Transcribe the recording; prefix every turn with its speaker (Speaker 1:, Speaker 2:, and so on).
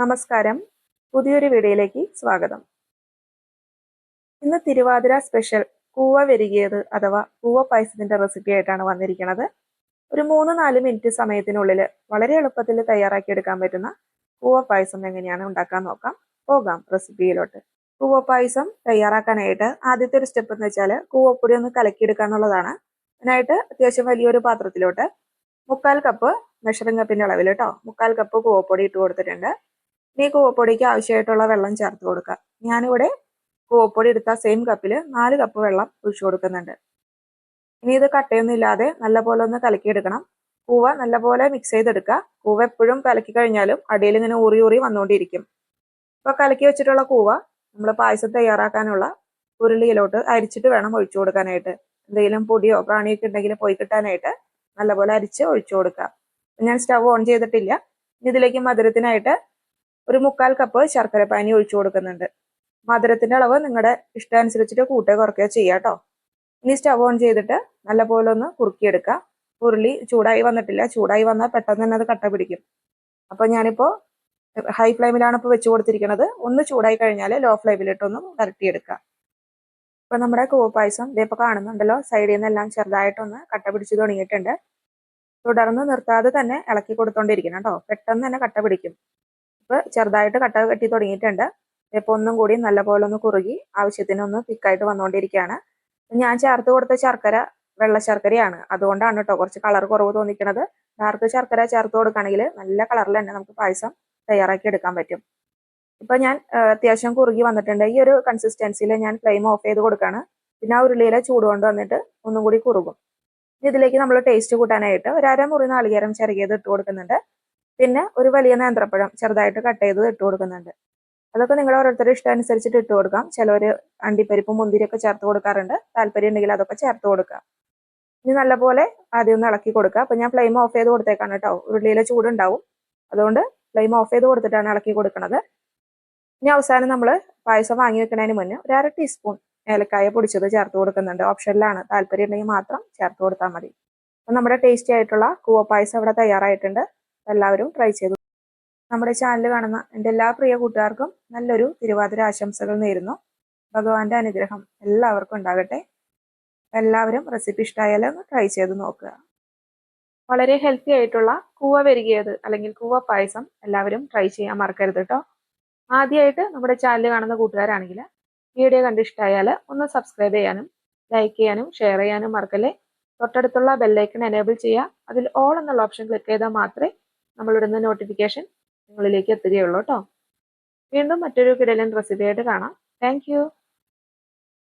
Speaker 1: നമസ്കാരം. പുതിയൊരു വീഡിയോയിലേക്ക് സ്വാഗതം. ഇന്ന് തിരുവാതിര സ്പെഷ്യൽ കൂവ വരികയത് അഥവാ കൂവ പായസത്തിന്റെ റെസിപ്പി ആയിട്ടാണ് വന്നിരിക്കുന്നത്. ഒരു മൂന്ന് നാല് മിനിറ്റ് സമയത്തിനുള്ളിൽ വളരെ എളുപ്പത്തിൽ തയ്യാറാക്കിയെടുക്കാൻ പറ്റുന്ന കൂവ പായസം എങ്ങനെയാണ് ഉണ്ടാക്കാൻ നോക്കാം. പോകാം റെസിപ്പിയിലോട്ട്. കൂവ പായസം തയ്യാറാക്കാനായിട്ട് ആദ്യത്തെ ഒരു സ്റ്റെപ്പ് എന്ന് വെച്ചാൽ കൂവപ്പൊടി ഒന്ന് കലക്കിയെടുക്കുക എന്നുള്ളതാണ്. അതിനായിട്ട് അത്യാവശ്യം വലിയൊരു പാത്രത്തിലോട്ട് മുക്കാൽ കപ്പ് മെഷറിംഗ് കപ്പിന്റെ അളവിൽ കേട്ടോ മുക്കാൽ കപ്പ് കൂവപ്പൊടി ഇട്ട് കൊടുത്തിട്ടുണ്ട്. ഇനി കൂവപ്പൊടിക്ക് ആവശ്യമായിട്ടുള്ള വെള്ളം ചേർത്ത് കൊടുക്കുക. ഞാനിവിടെ കൂവപ്പൊടി എടുത്ത സെയിം കപ്പിൽ നാല് കപ്പ് വെള്ളം ഒഴിച്ചു കൊടുക്കുന്നുണ്ട്. ഇനി ഇത് കട്ടയൊന്നും ഇല്ലാതെ നല്ലപോലെ ഒന്ന് കലക്കിയെടുക്കണം കൂവ നല്ലപോലെ മിക്സ് ചെയ്തെടുക്കുക. കൂവ എപ്പോഴും കലക്കി കഴിഞ്ഞാലും അടിയിൽ ഇങ്ങനെ ഊറി ഊറി വന്നുകൊണ്ടിരിക്കും. ഇപ്പോൾ കലക്കി വെച്ചിട്ടുള്ള കൂവ നമ്മൾ പായസം തയ്യാറാക്കാനുള്ള ഉരുളിയിലോട്ട് അരിച്ചിട്ട് വേണം ഒഴിച്ചു കൊടുക്കാനായിട്ട്. എന്തെങ്കിലും പൊടിയോ പ്രാണിയൊക്കെ ഉണ്ടെങ്കിൽ പോയി കിട്ടാനായിട്ട് നല്ലപോലെ അരിച്ച് ഒഴിച്ചു കൊടുക്കുക. ഞാൻ സ്റ്റവ് ഓൺ ചെയ്തിട്ടില്ല. ഇതിലേക്ക് മധുരത്തിനായിട്ട് ഒരു മുക്കാൽ കപ്പ് ശർക്കര പാനി ഒഴിച്ചു കൊടുക്കുന്നുണ്ട്. മധുരത്തിന്റെ അളവ് നിങ്ങളുടെ ഇഷ്ടമനുസരിച്ചിട്ട് കൂട്ടുക കുറയ്ക്കുക ചെയ്യാട്ടോ ഇനി സ്റ്റവ് ഓൺ ചെയ്തിട്ട് നല്ലപോലെ ഒന്ന് കുറുക്കിയെടുക്കുക ഉരുളി ചൂടായി വന്നിട്ടില്ല. ചൂടായി വന്നാൽ പെട്ടെന്ന് തന്നെ അത് കട്ട പിടിക്കും. അപ്പൊ ഞാനിപ്പോ ഹൈ ഫ്ലെയിമിലാണ് ഇപ്പോൾ വെച്ച് കൊടുത്തിരിക്കുന്നത് ഒന്ന് ചൂടായി കഴിഞ്ഞാൽ ലോ ഫ്ലെയിമിലിട്ടൊന്ന് വരട്ടിയെടുക്കുക ഇപ്പൊ നമ്മുടെ കൂവപ്പായസം ഇതിപ്പോ കാണുന്നുണ്ടല്ലോ. സൈഡിൽ നിന്നെല്ലാം ചെറുതായിട്ടൊന്ന് കട്ട പിടിച്ച് തുടങ്ങിയിട്ടുണ്ട്. തുടർന്ന് നിർത്താതെ തന്നെ ഇളക്കി കൊടുത്തോണ്ടിരിക്കണം കേട്ടോ പെട്ടെന്ന് തന്നെ കട്ട പിടിക്കും. ചെറുതായിട്ട് കട്ട കെട്ടി തുടങ്ങിയിട്ടുണ്ട്. ഇപ്പൊ ഒന്നും കൂടി നല്ലപോലെ ഒന്ന് കുറുകി ആവശ്യത്തിന് ഒന്ന് തിക്കായിട്ട് വന്നുകൊണ്ടിരിക്കുകയാണ് ഞാൻ ചേർത്ത് കൊടുത്ത ശർക്കര വെള്ള ശർക്കരയാണ്. അതുകൊണ്ടാണ് കേട്ടോ കുറച്ച് കളർ കുറവ് തോന്നിക്കുന്നത് ഡാർക്ക് ശർക്കര ചേർത്ത് കൊടുക്കുകയാണെങ്കിൽ നല്ല കളറിൽ തന്നെ നമുക്ക് പായസം തയ്യാറാക്കി എടുക്കാൻ പറ്റും. ഇപ്പൊ ഞാൻ അത്യാവശ്യം കുറുകി വന്നിട്ടുണ്ട്. ഈ ഒരു കൺസിസ്റ്റൻസിയിൽ ഞാൻ ഫ്ലെയിം ഓഫ് ചെയ്ത് കൊടുക്കുകയാണ്. പിന്നെ ആ ഉരുളിയിലെ ചൂട് കൊണ്ട് വന്നിട്ട് ഒന്നും കൂടി കുറുകും. ഇതിലേക്ക് നമ്മൾ ടേസ്റ്റ് കൂട്ടാനായിട്ട് ഒരു അരമുറി നാളികേരം ചിരകിയത് ഇട്ട് കൊടുക്കുന്നുണ്ട്. പിന്നെ ഒരു വലിയ നേന്ത്രപ്പഴം ചെറുതായിട്ട് കട്ട് ചെയ്ത് ഇട്ട് കൊടുക്കുന്നുണ്ട്. അതൊക്കെ നിങ്ങൾ ഓരോരുത്തരുടെ ഇഷ്ടം അനുസരിച്ചിട്ട് ഇട്ട് കൊടുക്കാം. ചിലവർ അണ്ടിപ്പരിപ്പും മുന്തിരിയൊക്കെ ചേർത്ത് കൊടുക്കാറുണ്ട്. താല്പര്യം ഉണ്ടെങ്കിൽ അതൊക്കെ ചേർത്ത് കൊടുക്കാം ഇനി നല്ലപോലെ ആദ്യം ഒന്ന് ഇളക്കി കൊടുക്കുക. അപ്പൊ ഞാൻ ഫ്ലെയിം ഓഫ് ചെയ്ത് കൊടുത്തേക്കാണ് കേട്ടോ. ഉരുളിയിലെ ചൂടുണ്ടാവും അതുകൊണ്ട് ഫ്ലെയിം ഓഫ് ചെയ്ത് കൊടുത്തിട്ടാണ് ഇളക്കി കൊടുക്കുന്നത് ഇനി അവസാനം നമ്മൾ പായസം വാങ്ങി വെക്കുന്നതിന് മുന്നേ ഒരു അര ടീസ്പൂൺ ഏലക്കായ പൊടിച്ചത് ചേർത്ത് കൊടുക്കുന്നുണ്ട്. ഓപ്ഷനിലാണ് താല്പര്യം ഉണ്ടെങ്കിൽ മാത്രം ചേർത്ത് കൊടുത്താൽ മതി. അപ്പം നമ്മുടെ ടേസ്റ്റി ആയിട്ടുള്ള കൂവ പായസം ഇവിടെ തയ്യാറായിട്ടുണ്ട്. എല്ലാവരും ട്രൈ ചെയ്തു. നമ്മുടെ ചാനൽ കാണുന്ന എന്റെ എല്ലാ പ്രിയ കൂട്ടുകാർക്കും നല്ലൊരു തിരുവാതിര ആശംസകൾ നേരുന്നു. ഭഗവാന്റെ അനുഗ്രഹം എല്ലാവർക്കും ഉണ്ടാകട്ടെ. എല്ലാവരും റെസിപ്പി ഇഷ്ടമായാലും ട്രൈ ചെയ്ത് നോക്കുക. വളരെ ഹെൽത്തി ആയിട്ടുള്ള കൂവ വരികയത് അല്ലെങ്കിൽ കൂവ പായസം എല്ലാവരും ട്രൈ ചെയ്യാൻ മറക്കരുത് കേട്ടോ ആദ്യമായിട്ട് നമ്മുടെ ചാനൽ കാണുന്ന കൂട്ടുകാരാണെങ്കിൽ വീഡിയോ കണ്ട് ഇഷ്ടമായാൽ ഒന്ന് സബ്സ്ക്രൈബ് ചെയ്യാനും ലൈക്ക് ചെയ്യാനും ഷെയർ ചെയ്യാനും മറക്കല്ലേ. തൊട്ടടുത്തുള്ള ബെല്ലൈക്കൺ എനേബിൾ ചെയ്യുക. അതിൽ ഓൾ എന്നുള്ള ഓപ്ഷൻ ക്ലിക്ക് ചെയ്താൽ മാത്രമേ നമ്മളിടുന്ന നോട്ടിഫിക്കേഷൻ നിങ്ങളിലേക്ക് എത്തുകയുള്ളൂ കേട്ടോ വീണ്ടും മറ്റൊരു കിടലൻ റെസിപ്പിയായിട്ട് കാണാം. താങ്ക്